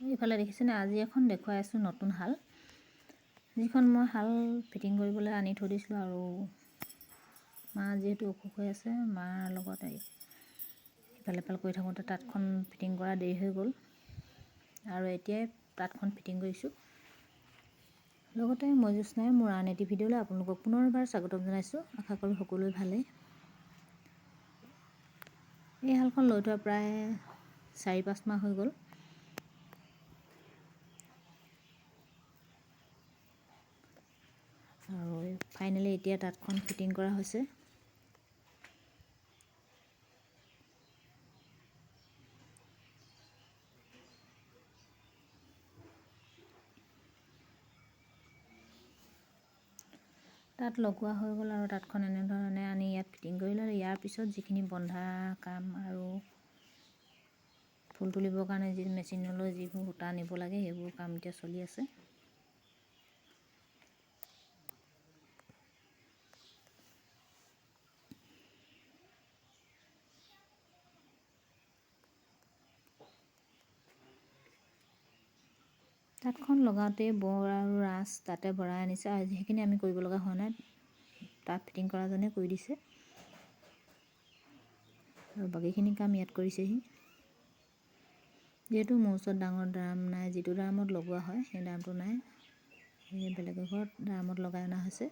এইফালে দেখিছেনে আজি এখন দেখুৱাই আছোঁ নতুন শাল যিখন মই শাল ফিটিং কৰিবলৈ আনি থৈ দিছিলোঁ আৰু মা যিহেতু অসুখ হৈ আছে মাৰ লগত ইফাল সিফাল কৰি থাকোঁতে তাঁতখন ফিটিং কৰা দেৰি হৈ গ'ল। আৰু এতিয়াই তাঁতখন ফিটিং কৰিছোঁ। লগতে মই জ্যোৎস্নাই মোৰ আন এটি ভিডিঅ'লৈ আপোনালোকক পুনৰবাৰ স্বাগতম জনাইছোঁ। আশা কৰোঁ সকলোৱে ভালেই। এই শালখন লৈ থোৱা প্ৰায় চাৰি পাঁচ মাহ হৈ গ'ল। আৰু ফাইনেলি এতিয়া তাঁতখন ফিটিং কৰা হৈছে। তাত লগোৱা হৈ গ'ল আৰু তাঁতখন এনেধৰণে আনি ইয়াত ফিটিং কৰি ল'লে। ইয়াৰ পিছত যিখিনি বন্ধা কাম আৰু ফুল তুলিবৰ কাৰণে যি মেচিনলৈ যিবোৰ সূতা নিব লাগে সেইবোৰ কাম এতিয়া চলি আছে। তাঁতখন লগাওঁতেই বৰ আৰু ৰাঁচ তাতে ভৰাই আনিছে আৰু সেইখিনি আমি কৰিব লগা হোৱা নাই তাঁত ফিটিং কৰাজনে কৰি দিছে। আৰু বাকীখিনি কাম ইয়াত কৰিছেহি। যিহেতু মোৰ ওচৰত ডাঙৰ ড্ৰাম নাই যিটো ড্ৰামত লগোৱা হয় সেই ড্ৰামটো নাই। সেই বেলেগৰ ঘৰত ড্ৰামত লগাই অনা হৈছে।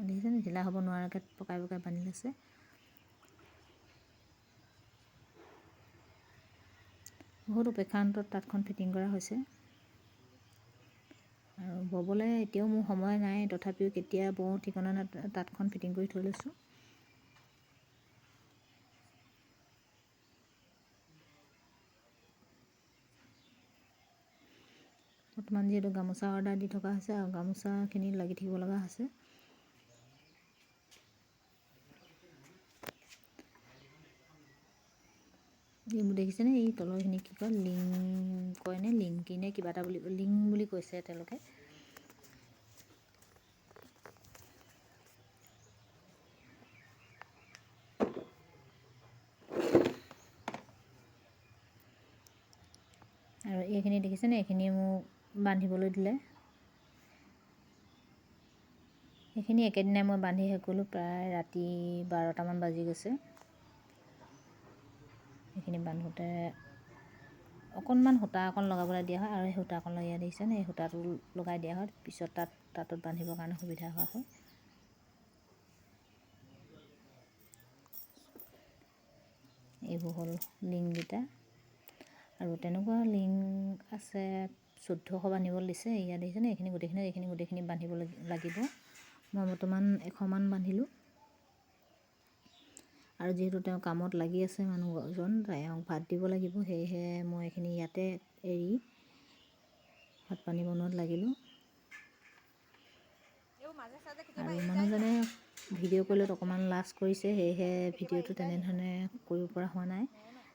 দেখিছেনে ঢিলা হ'ব নোৱাৰাকৈ পকাই পকাই বান্ধি লৈছে। বহুত উপেক্ষান্তত তাঁতখন ফিটিং কৰা হৈছে। আৰু ব'বলৈ এতিয়াও মোৰ সময় নাই তথাপিও কেতিয়া বওঁ ঠিকনা তাঁতখন ফিটিং কৰি থৈ লৈছোঁ। বৰ্তমান যিহেতু গামোচা অৰ্ডাৰ দি থকা হৈছে আৰু গামোচাখিনি লাগি থাকিব লগা হৈছে। দেখিছেনে? এই তলৰখিনি কি কয় লিং কয়নে লিংকি নে কিবা এটা বুলি লিং বুলি কৈছে তেওঁলোকে। আৰু এইখিনি দেখিছেনে? এইখিনি মোক বান্ধিবলৈ দিলে। এইখিনি একেদিনাই মই বান্ধি শেষ কৰিলোঁ প্ৰায় ৰাতি বাৰটামান বাজি গৈছে। এইখিনি বান্ধোতে অকণমান সূতা অকণ লগাবলৈ দিয়া হয় আৰু সেই সূতাকণ ইয়াত দেখিছেনে এই সূতাটো লগাই দিয়া হয় পিছত তাত তাঁতত বান্ধিবৰ কাৰণে সুবিধা হোৱা হয়। এইবোৰ হ'ল লিংকেইটা আৰু তেনেকুৱা লিং আছে চৈধ্যশ বান্ধিবলৈ দিছে ইয়াত দেখিছেনে এইখিনি গোটেইখিনি এইখিনি গোটেইখিনি বান্ধিব লাগিব। মই বৰ্তমান এশমান বান্ধিলোঁ। আৰু যিহেতু তেওঁ কামত লাগি আছে মানুহজন তেওঁক ভাত দিব লাগিব সেয়েহে মই এইখিনি ইয়াতে এৰি ভাত পানী বনোৱাত লাগিলোঁ। আৰু মানুহজনে ভিডিঅ' কলত অকণমান লাজ কৰিছে সেয়েহে ভিডিঅ'টো তেনেধৰণে কৰিব পৰা হোৱা নাই।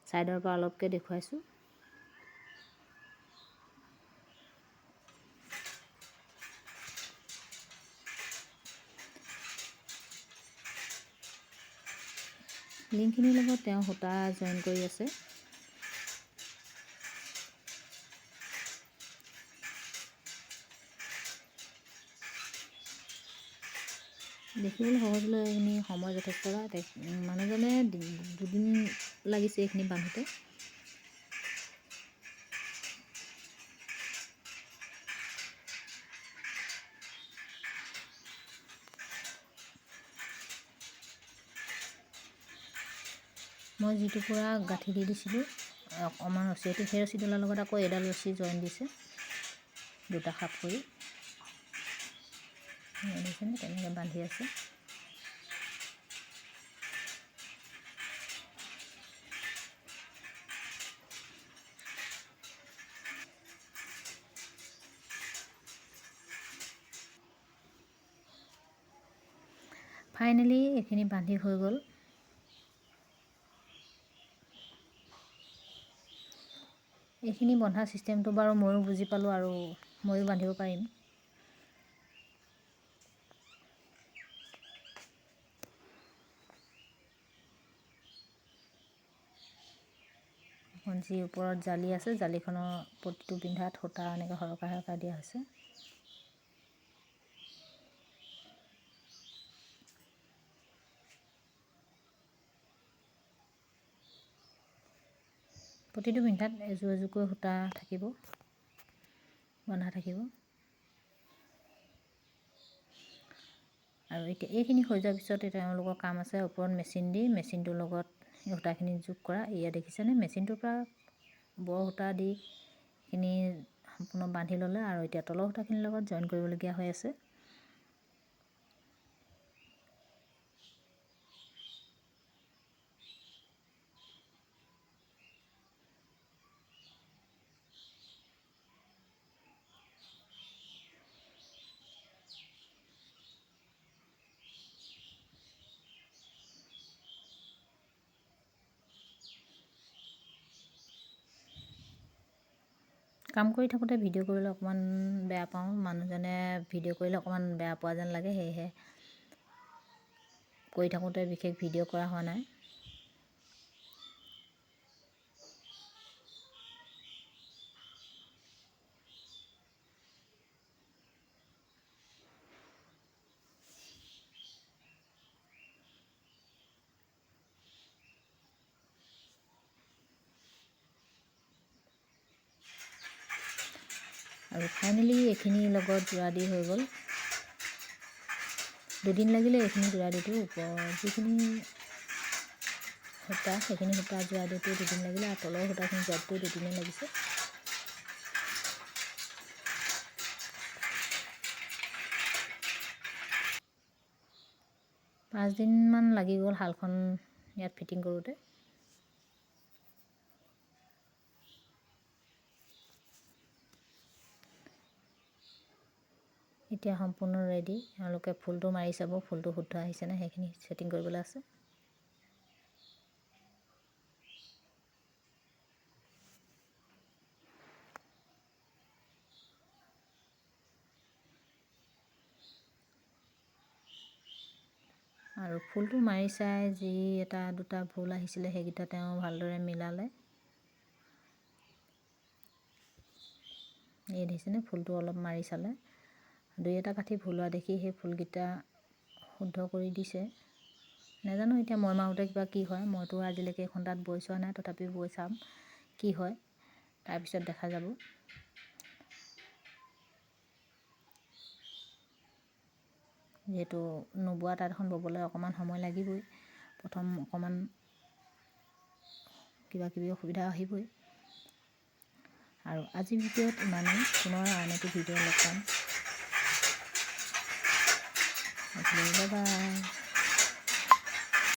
ছাইডৰ পৰা অলপকৈ দেখুৱাইছোঁ। লিংকখিনিৰ লগত তেওঁ সূতা জইন কৰি আছে। দেখিবলৈ সহজলৈ এইখিনি সময় যথেষ্ট মানুহজনে দুদিন লাগিছে এইখিনি বান্ধোতে। মই যিটো পূৰা গাঁঠি দি দিছিলোঁ অকণমান ৰছী এটি সেই ৰছীডালৰ লগত আকৌ এডাল ৰছী জইন দিছে, দুটা খাপ কৰি। তেনেকৈ বান্ধি আছে। ফাইনেলি এইখিনি বান্ধি হৈ গ'ল। এইখিনি বন্ধা চিষ্টেমটো বাৰু ময়ো বুজি পালোঁ আৰু ময়ো বান্ধিব পাৰিম। যি ওপৰত জালি আছে জালিখনৰ প্ৰতিটো পিন্ধাত সূতা এনেকৈ সৰকাই সৰকাই দিয়া হৈছে। প্ৰতিটো পিন্ধাত এযোৰ এযোৰকৈ সূতা থাকিব বন্ধা থাকিব। আৰু এতিয়া এইখিনি হৈ যোৱাৰ পিছত তেওঁলোকৰ কাম আছে ওপৰত মেচিন দি মেচিনটোৰ লগত এই সূতাখিনি যোগ কৰা। এয়া দেখিছেনে? মেচিনটোৰ পৰা বৰ সূতা দি এইখিনি সম্পূৰ্ণ বান্ধি ল'লে। আৰু এতিয়া তলৰ সূতাখিনিৰ লগত জইন কৰিবলগীয়া হৈ আছে। কাম কৰি থাকোঁতে ভিডিঅ' কৰিবলৈ অকণমান বেয়া পাওঁ। মানুহজনে ভিডিঅ' কৰিলে অকণমান বেয়া পোৱা যেন লাগে সেয়েহে কৰি থাকোঁতে বিশেষ ভিডিঅ' কৰা হোৱা নাই। আৰু ফাইনেলি এইখিনিৰ লগত যোৰা দি হৈ গ'ল। দুদিন লাগিলে এইখিনি যোৰা দিটো ওপৰ যিখিনি সূতা, সেইখিনি সূতা যোৰা দিওঁতে দুদিন লাগিলে আৰু তলৰ সূতাখিনি যোৰা দিওঁতে দুদিনেই লাগিছে। পাঁচদিনমান লাগি গ'ল শালখন ইয়াত ফিটিং কৰোঁতে। এতিয়া সম্পূৰ্ণ ৰেডি তেওঁলোকে ফুলটো মাৰি চাব, ফুলটো শুদ্ধ আহিছেনে সেইখিনি ছেটিং কৰিবলৈ আছে। আৰু ফুলটো মাৰি চাই যি এটা দুটা ভুল আহিছিলে, সেইকেইটা তেওঁ ভালদৰে মিলালে। এই দেখিছেনে? ফুলটো অলপ মাৰি চালে। দুই এটা কাঠি ভুল হোৱা দেখি সেই ফুলকেইটা শুদ্ধ কৰি দিছে। নাজানো এতিয়া মই মাৰোঁতে কিবা কি হয় মইতো আজিলৈকে এখন তাত বৈ চোৱা নাই তথাপিও বৈ চাম কি হয় তাৰপিছত দেখা যাব। যিহেতু নোবোৱা তাঁত এখন ব'বলৈ অকণমান সময় লাগিবই প্ৰথম অকণমান কিবা কিবি অসুবিধা আহিবই। আৰু আজিৰ ভিডিঅ'ত ইমানেই পুনৰ আন এটি ভিডিঅ' লগ পাম। 好拜拜